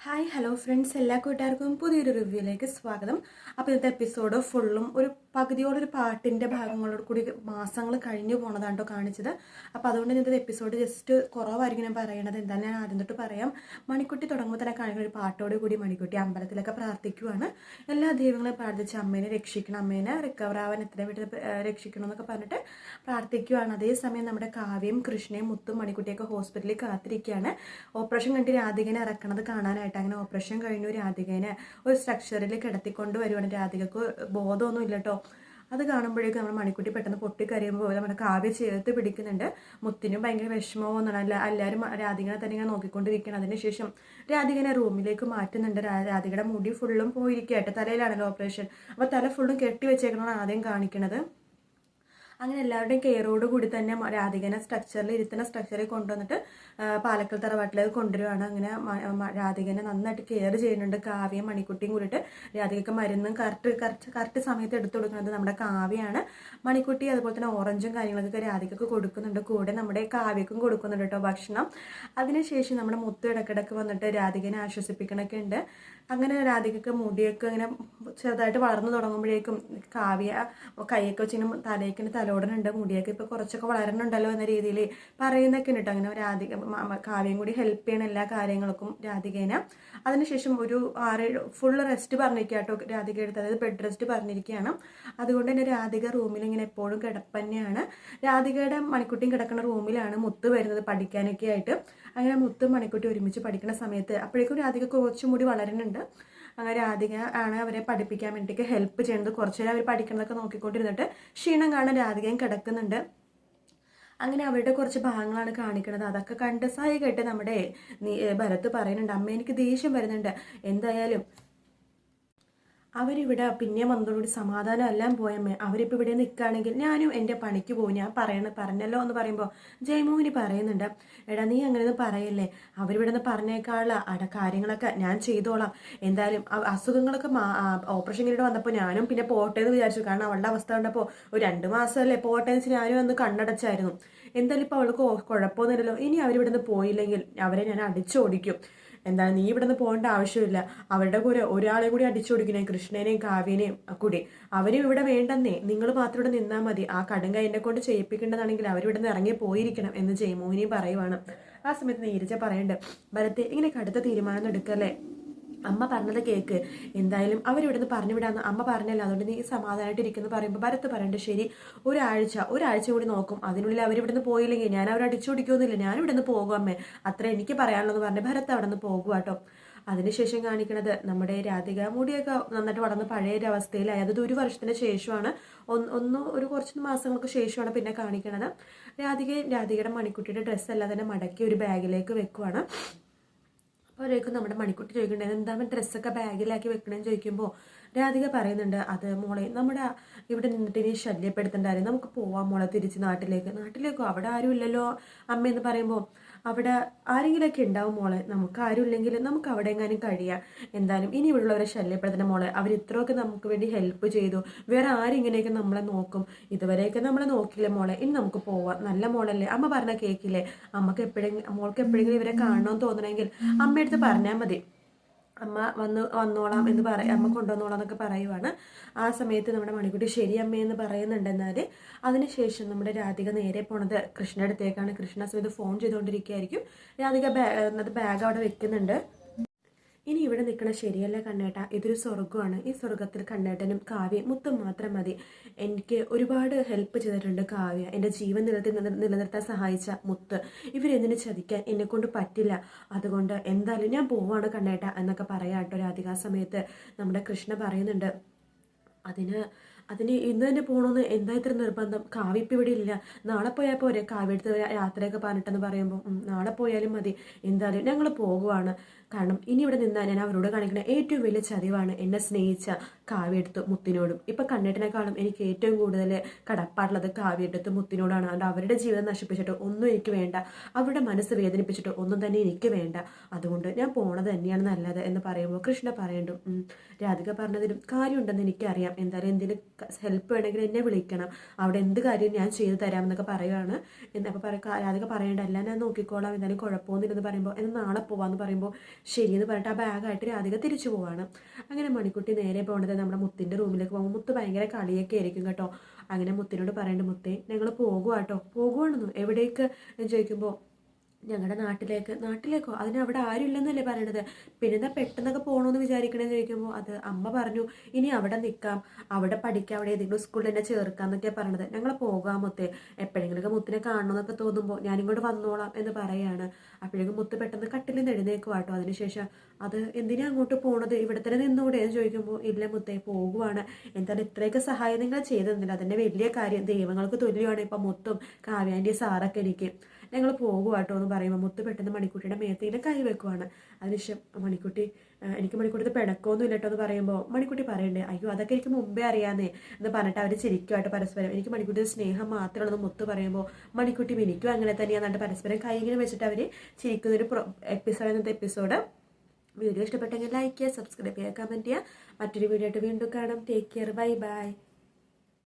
Hi hello friends എല്ലാ കൂട്ടുകാർക്കും പുതിയൊരു റിവ്യൂയിലേക്ക് സ്വാഗതം. അപ്പോൾ ഇന്നത്തെ എപ്പിസോഡ് ഫുള്ളും ഒരു പകുതിയോടൊരു പാട്ടിന്റെ ഭാഗങ്ങളോട് കൂടി മാസങ്ങൾ കഴിഞ്ഞു പോണതാണ് കേട്ടോ കാണിച്ചത്. അപ്പോൾ അതുകൊണ്ട് ഇന്നത്തെ എപ്പിസോഡ് ജസ്റ്റ് കുറവായിരിക്കും ഞാൻ പറയണത്. എന്താ ഞാൻ ആദ്യം തൊട്ട് പറയാം. മണിക്കുട്ടി തുടങ്ങുമ്പോൾ തന്നെ കാണിക്കുന്ന ഒരു പാട്ടോട് കൂടി മണിക്കുട്ടി അമ്പലത്തിലൊക്കെ പ്രാർത്ഥിക്കുവാണ്. എല്ലാ ദൈവങ്ങളെയും പ്രാർത്ഥിച്ച് അമ്മേനെ രക്ഷിക്കണം അമ്മേനെ റിക്കവർ ആവാൻ എത്ര വീട്ടിൽ രക്ഷിക്കണം എന്നൊക്കെ പറഞ്ഞിട്ട് പ്രാർത്ഥിക്കുവാണ്. അതേസമയം നമ്മുടെ കാവ്യം കൃഷ്ണയും മുത്തും മണിക്കുട്ടിയൊക്കെ ഹോസ്പിറ്റലിൽ കാത്തിരിക്കുകയാണ്. ഓപ്പറേഷൻ കണ്ടി രാധികനെ ഇറക്കണത് കാണാനായിട്ട്. അങ്ങനെ ഓപ്പറേഷൻ കഴിഞ്ഞു. രാധികനെ ഒരു സ്ട്രക്ചറിൽ കിടത്തിക്കൊണ്ട് വരുവാണ്. രാധികക്ക് ബോധമൊന്നും ഇല്ല കേട്ടോ അത് കാണുമ്പോഴേക്കും നമ്മുടെ മണിക്കുട്ടി പെട്ടെന്ന് പൊട്ടിക്കരയുമ്പോൾ നമ്മുടെ കാവ്യ ചേർത്ത് പിടിക്കുന്നുണ്ട്. മുത്തിനും ഭയങ്കര വിഷമവും അല്ല എല്ലാവരും രാധികനെ തന്നെ ഇങ്ങനെ നോക്കിക്കൊണ്ടിരിക്കുകയാണ്. അതിനുശേഷം രാധികനെ റൂമിലേക്ക് മാറ്റുന്നുണ്ട്. രാധികയുടെ മുടി ഫുള്ളും പോയിരിക്കട്ടെ തലയിലാണല്ലോ ഓപ്പറേഷൻ അപ്പോൾ തല ഫുള്ളും കെട്ടി വെച്ചേക്കണമെന്നാണ് ആദ്യം കാണിക്കണത്. അങ്ങനെ എല്ലാവരുടെയും കെയറോട് കൂടി തന്നെ രാധികനെ സ്ട്രക്ചറിൽ ഇരുത്തുന്ന സ്ട്രക്ചറിൽ കൊണ്ടുവന്നിട്ട് പാലക്കൽ തറവാട്ടിലേക്ക് കൊണ്ടുവരുവാണ്. അങ്ങനെ രാധികനെ നന്നായിട്ട് കെയർ ചെയ്യുന്നുണ്ട് കാവ്യം മണിക്കുട്ടിയും കൂടിയിട്ട്. രാധികക്ക് മരുന്നും കറക്റ്റ് കറക്റ്റ് കറക്റ്റ് സമയത്ത് എടുത്തു കൊടുക്കുന്നത് നമ്മുടെ കാവ്യാണ് മണിക്കുട്ടി അതുപോലെ തന്നെ ഓറഞ്ചും കാര്യങ്ങളൊക്കെ രാധികക്ക് കൊടുക്കുന്നുണ്ട്. കൂടെ നമ്മുടെ കാവ്യക്കും കൊടുക്കുന്നുണ്ട് കേട്ടോ ഭക്ഷണം. അതിനുശേഷം നമ്മുടെ മുത്തു ഇടക്കിടക്ക് വന്നിട്ട് രാധികനെ ആശ്വസിപ്പിക്കണൊക്കെ ഉണ്ട്. അങ്ങനെ രാധികക്ക് മുടിയൊക്കെ ഇങ്ങനെ ചെറുതായിട്ട് വളർന്നു തുടങ്ങുമ്പോഴേക്കും കാവ്യ കൈയൊക്കെ വെച്ചിങ്ങനെ തലയ്ക്കിന് തലോടനുണ്ട് മുടിയൊക്കെ ഇപ്പോൾ കുറച്ചൊക്കെ വളരണുണ്ടല്ലോ എന്ന രീതിയിൽ പറയുന്നൊക്കെ ഉണ്ട് അങ്ങനെ രാധിക കാവ്യം കൂടി ഹെൽപ്പ് ചെയ്യണ എല്ലാ കാര്യങ്ങൾക്കും രാധികേനെ. അതിനുശേഷം ഒരു ആറ് ഫുൾ റെസ്റ്റ് പറഞ്ഞിരിക്കുക കേട്ടോ രാധിക എടുത്ത് അതായത് ബെഡ് റെസ്റ്റ് പറഞ്ഞിരിക്കുകയാണ്. അതുകൊണ്ട് തന്നെ രാധിക റൂമിൽ ഇങ്ങനെ എപ്പോഴും കിടപ്പന്നെയാണ്. രാധികയുടെ മണിക്കുട്ടിയും കിടക്കുന്ന റൂമിലാണ് മുത്ത് വരുന്നത് പഠിക്കാനൊക്കെ ആയിട്ട്. അങ്ങനെ മുത്തും മണിക്കുട്ടി ഒരുമിച്ച് പഠിക്കുന്ന സമയത്ത് അപ്പോഴേക്കും രാധിക കുറച്ചും കൂടി വളരുന്നുണ്ട്. രാധിക ആണ് അവരെ പഠിപ്പിക്കാൻ വേണ്ടിയിട്ട് ഹെൽപ്പ് ചെയ്യുന്നത്. കുറച്ചു നേരം അവർ പഠിക്കുന്നതൊക്കെ നോക്കിക്കൊണ്ടിരുന്നിട്ട് ക്ഷീണം കാണാൻ രാധികയും കിടക്കുന്നുണ്ട്. അങ്ങനെ അവരുടെ കുറച്ച് ഭാഗങ്ങളാണ് കാണിക്കുന്നത്. അതൊക്കെ കണ്ട് സായി കേട്ട് നമ്മുടെ നീ- ഭരത് പറയുന്നുണ്ട് അമ്മ എനിക്ക് ദേഷ്യം വരുന്നുണ്ട്. എന്തായാലും അവരിവിടെ പിന്നെ വന്നതോടുകൂടി സമാധാനം എല്ലാം പോയമ്മേ അവരിപ്പോൾ ഇവിടെ നിൽക്കുകയാണെങ്കിൽ ഞാനും എന്റെ പണിക്ക് പോകും. ഞാൻ പറയണ പറഞ്ഞല്ലോ എന്ന് പറയുമ്പോൾ ജയമോഹിനി പറയുന്നുണ്ട് എടാ നീ അങ്ങനെയൊന്നും പറയല്ലേ? അവരിവിടെ നിന്ന് പറഞ്ഞേക്കാളുള്ള അട കാര്യങ്ങളൊക്കെ ഞാൻ ചെയ്തോളാം. എന്തായാലും അസുഖങ്ങളൊക്കെ ഓപ്പറേഷൻ കഴിഞ്ഞിട്ട് വന്നപ്പോൾ ഞാനും പിന്നെ പോട്ടെ എന്ന് വിചാരിച്ചു. കാരണം അവളുടെ അവസ്ഥ കണ്ടപ്പോൾ ഒരു രണ്ട് മാസമല്ലേ പോട്ടെ എന്ന് വെച്ച് ഞാനും ഒന്ന് കണ്ണടച്ചായിരുന്നു. എന്തായാലും ഇപ്പോൾ അവൾക്ക് കുഴപ്പമൊന്നുമില്ലല്ലോ ഇനി അവരിവിടെ നിന്ന് പോയില്ലെങ്കിൽ അവരെ ഞാൻ അടിച്ചോടിക്കും. എന്താണ് നീ ഇവിടെ നിന്ന് പോകേണ്ട ആവശ്യമില്ല. അവരുടെ കൂടെ ഒരാളെ കൂടി അടിച്ചോടിക്കണേ കൃഷ്ണനെയും കാവ്യനെയും കൂടി. അവരും ഇവിടെ വേണ്ടെന്നേ. നിങ്ങൾ മാത്രം ഇവിടെ നിന്നാൽ മതി. ആ കടുങ്ക എന്നെ കൊണ്ട് ചെയ്യിപ്പിക്കേണ്ടതാണെങ്കിൽ അവരിവിടെ നിന്ന് ഇറങ്ങി പോയിരിക്കണം എന്ന് ജയമോഹിനി പറയുവാണ്. ആ സമയത്ത് നീരജ പറയണ്ട് ഭരത്തെ ഇങ്ങനെ കടുത്ത തീരുമാനം എടുക്കല്ലേ അമ്മ പറഞ്ഞത് കേക്ക്. എന്തായാലും അവരിവിടുന്ന് പറഞ്ഞു വിടാന്ന് അമ്മ പറഞ്ഞല്ലോ. അതുകൊണ്ട് നീ സമാധാനമായിട്ട് ഇരിക്കുന്നു പറയുമ്പോൾ ഭരത്ത് പറയണ്ട ശരി ഒരാഴ്ച ഒരാഴ്ച കൂടി നോക്കും. അതിനുള്ളിൽ അവരിവിടുന്ന് പോയില്ലെങ്കിൽ ഞാൻ അവർ പിടിക്കുമെന്നില്ല ഞാൻ ഇവിടുന്ന് പോകും അമ്മേ. അത്ര എനിക്ക് പറയാനുള്ളത് പറഞ്ഞ് ഭരത്ത് അവിടെ നിന്ന് പോകുക കേട്ടോ അതിനുശേഷം കാണിക്കുന്നത് നമ്മുടെ രാധിക മുടിയൊക്കെ നന്നായിട്ട് വളർന്ന് പഴയ ഒരു അവസ്ഥയിലായി. അത് ഒരു വർഷത്തിന് ശേഷമാണ്. ഒന്ന് ഒന്ന് ഒരു കുറച്ച് മാസങ്ങൾക്ക് ശേഷമാണ് പിന്നെ കാണിക്കുന്നത് രാധികയും രാധികയുടെ മണിക്കുട്ടിയുടെ ഡ്രസ്സെല്ലാം തന്നെ മടക്കി ഒരു ബാഗിലേക്ക് വെക്കുവാണ്. അപ്പോഴേക്കും നമ്മുടെ മണിക്കുട്ടി ചോദിക്കുന്നുണ്ട് എന്താ ഡ്രസ്സൊക്കെ ബാഗിലാക്കി വെക്കണമെന്ന് ചോദിക്കുമ്പോൾ രാധിക പറയുന്നുണ്ട് അത് മോളെ നമ്മുടെ ഇവിടെ നിന്നിട്ട് ഇനി ശല്യപ്പെടുത്തണ്ടായിരുന്നു. നമുക്ക് പോവാം മോളെ തിരിച്ച് നാട്ടിലേക്ക്. നാട്ടിലേക്കോ? അവിടെ ആരും ഇല്ലല്ലോ അമ്മയെന്ന് പറയുമ്പോൾ അവിടെ ആരെങ്കിലുമൊക്കെ ഉണ്ടാവും മോളെ നമുക്ക് ആരും ഇല്ലെങ്കിൽ നമുക്ക് അവിടെ എങ്ങാനും കഴിയാം. എന്തായാലും ഇനി ഇവിടെയുള്ളവരെ ശല്യപ്പെടുത്തുന്ന മോളെ അവർ ഇത്രയൊക്കെ നമുക്ക് വേണ്ടി ഹെൽപ്പ് ചെയ്തു. വേറെ ആരും ഇങ്ങനെയൊക്കെ നമ്മളെ നോക്കും. ഇതുവരെയൊക്കെ നമ്മളെ നോക്കില്ല മോളെ. ഇനി നമുക്ക് പോവാം. നല്ല മോളല്ലേ? അമ്മ പറഞ്ഞ കേക്കില്ലേ? അമ്മയ്ക്ക് എപ്പോഴെങ്കിലും മോൾക്ക് എപ്പോഴെങ്കിലും ഇവരെ കാണണമെന്ന് തോന്നണമെങ്കിൽ അമ്മയടുത്ത് പറഞ്ഞാൽ മതി. അമ്മ വന്ന് വന്നോളാം എന്ന് പറയും അമ്മ കൊണ്ടുവന്നോളാം എന്നൊക്കെ പറയുവാണ്. ആ സമയത്ത് നമ്മുടെ മണിക്കുട്ടി ശരി അമ്മയെന്ന് പറയുന്നുണ്ടെന്നാൽ അതിനുശേഷം നമ്മുടെ രാധിക നേരെ പോണത് കൃഷ്ണ അടുത്തേക്കാണ്. കൃഷ്ണ സമയത്ത് ഫോൺ ചെയ്തുകൊണ്ടിരിക്കുകയായിരിക്കും. രാധിക ബാ അത് ബാഗ് അവിടെ വെക്കുന്നുണ്ട്. ഇനി ഇവിടെ നിൽക്കണ ശരിയല്ല കണ്ണേട്ട. ഇതൊരു സ്വർഗമാണ് ഈ സ്വർഗത്തിൽ കണ്ണേട്ടനും കാവ്യ മുത്തും മാത്രം മതി. എനിക്ക് ഒരുപാട് ഹെൽപ്പ് ചെയ്തിട്ടുണ്ട് കാവ്യ. എന്റെ ജീവൻ നിലനിർത്തി നിലനിർത്താൻ സഹായിച്ച മുത്ത്. ഇവരെന്തിനു ചതിക്കാൻ എന്നെ കൊണ്ട് പറ്റില്ല. അതുകൊണ്ട് എന്തായാലും ഞാൻ പോവാണ് കണ്ണേട്ട എന്നൊക്കെ പറയാം കേട്ടോ രാധിക സമയത്ത്. നമ്മുടെ കൃഷ്ണ പറയുന്നുണ്ട് അതിന് അതിന് ഇന്ന് തന്നെ പോകണമെന്ന് എന്താ ഇത്ര നിർബന്ധം? കാവ്യപ്പ് ഇവിടെ ഇല്ല. നാളെ പോയാൽ പോരെ. കാവ്യടുത്ത് യാത്രയൊക്കെ പറഞ്ഞിട്ടെന്ന് പറയുമ്പോൾ നാളെ പോയാലും മതി. എന്തായാലും ഞങ്ങൾ പോകുവാണ് കാരണം ഇനി ഇവിടെ നിന്നാൽ ഞാൻ അവരോട് കാണിക്കുന്ന ഏറ്റവും വലിയ ചതിവാണ് എന്നെ സ്നേഹിച്ച കാവ്യെടുത്ത് മുത്തിനോടും. ഇപ്പം കണ്ണേട്ടിനെക്കാളും എനിക്ക് ഏറ്റവും കൂടുതൽ കടപ്പാടുള്ളത് കാവ്യെടുത്ത് മുത്തിനോടാണ്. അതുകൊണ്ട് അവരുടെ ജീവിതം നശിപ്പിച്ചിട്ട് ഒന്നും എനിക്ക് വേണ്ട. അവരുടെ മനസ്സ് വേദനിപ്പിച്ചിട്ട് ഒന്നും തന്നെ എനിക്ക് വേണ്ട. അതുകൊണ്ട് ഞാൻ പോണത് തന്നെയാണ് നല്ലത് എന്ന് പറയുമ്പോൾ കൃഷ്ണ പറയണ്ടു. രാധിക പറഞ്ഞതിലും കാര്യമുണ്ടെന്ന് എനിക്കറിയാം. എന്തായാലും എന്തെങ്കിലും ഹെൽപ്പ് വേണമെങ്കിൽ എന്നെ വിളിക്കണം. അവിടെ എന്ത് കാര്യം ഞാൻ ചെയ്തു തരാമെന്നൊക്കെ പറയുകയാണ് എന്നപ്പോൾ പറയാം രാധിക പറയണ്ട എല്ലാം ഞാൻ നോക്കിക്കോളാം. എന്തായാലും കുഴപ്പമൊന്നുമില്ലെന്ന് പറയുമ്പോൾ എന്നാൽ നാളെ പോവാന്ന് പറയുമ്പോൾ ശരി എന്ന് പറഞ്ഞിട്ട് ആ ബാഗായിട്ട് രാധിക തിരിച്ചു പോവാണ്. അങ്ങനെ മണിക്കുട്ടി നേരെ പോകണത് നമ്മുടെ മുത്തിന്റെ റൂമിലേക്ക് പോകുമ്പോൾ മുത്ത് ഭയങ്കര കളിയൊക്കെ ആയിരിക്കും കേട്ടോ. അങ്ങനെ മുത്തിനോട് പറയേണ്ട മുത്തേ ഞങ്ങൾ പോകുക കേട്ടോ പോകുവാണെന്നു? എവിടേക്ക്? ചോദിക്കുമ്പോൾ ഞങ്ങളുടെ നാട്ടിലേക്ക് നാട്ടിലേക്കോ? അതിന് അവിടെ ആരുമില്ലെന്നല്ലേ പറയണത്? പിന്നെ എന്താ പെട്ടെന്നൊക്കെ പോകണമെന്ന് വിചാരിക്കണേന്ന് ചോദിക്കുമ്പോൾ അത് അമ്മ പറഞ്ഞു ഇനി അവിടെ നിൽക്കാം അവിടെ പഠിക്കാം അവിടെ ഏതെങ്കിലും സ്കൂളിൽ തന്നെ ചേർക്കാം എന്നൊക്കെ പറയണത്. ഞങ്ങൾ പോകാം മുത്തേ. എപ്പോഴെങ്കിലുമൊക്കെ മുത്തിനെ കാണണമെന്നൊക്കെ തോന്നുമ്പോൾ ഞാനിങ്ങോട്ട് വന്നോളാം എന്ന് പറയാണ്. അപ്പോഴേക്കും മുത്ത് പെട്ടെന്ന് കട്ടിലിൽ നിന്ന് എഴുന്നേക്കും കേട്ടോ. അതിനുശേഷം അത് എന്തിനാ അങ്ങോട്ട് പോണത്? ഇവിടെ തന്നെ നിന്നുകൂടെ എന്ന് ചോദിക്കുമ്പോൾ ഇല്ല മുത്തേ പോകുവാണ്. എന്തായാലും ഇത്രയൊക്കെ സഹായം നിങ്ങൾ ചെയ്തതെന്നില്ല. അതിന്റെ വലിയ കാര്യം. ദൈവങ്ങൾക്ക് തുല്യമാണ് ഇപ്പം മുത്തും കാവ്യാന്റെ സാറൊക്കെ എനിക്ക്. ഞങ്ങൾ പോകുവാട്ടോ എന്ന് പറയുമ്പോൾ മുത്ത് പെട്ടെന്ന് മണിക്കുട്ടിയുടെ മേത്തേനെ കൈ വെക്കുവാണ്. അതിനുശേഷം മണിക്കുട്ടി എനിക്ക് മണിക്കുട്ടിയുടെ പിണക്കമൊന്നും ഇല്ല കേട്ടോ എന്ന് പറയുമ്പോൾ മണിക്കുട്ടി പറയണ്ടേ അയ്യോ അതൊക്കെ എനിക്ക് മുമ്പേ അറിയാന്നേ എന്ന് പറഞ്ഞിട്ട് അവർ ചിരിക്കുമായിട്ട് പരസ്പരം എനിക്ക് മണിക്കുട്ടിയുടെ സ്നേഹം മാത്രമാണെന്ന് മുത്ത് പറയുമ്പോൾ മണിക്കുട്ടി എനിക്കും അങ്ങനെ തന്നെയാണെന്നിട്ട് പരസ്പരം കൈ ഇങ്ങനെ വെച്ചിട്ട് അവർ ചിരിക്കുന്ന ഒരു എപ്പിസോഡ് ഇന്നത്തെ എപ്പിസോഡ്. വീഡിയോ ഇഷ്ടപ്പെട്ടെങ്കിൽ ലൈക്ക് ചെയ്യുക സബ്സ്ക്രൈബ് ചെയ്യുക കമന്റ് ചെയ്യുക. മറ്റൊരു വീഡിയോ ആയിട്ട് വീണ്ടും കാണാം. Take care bye bye.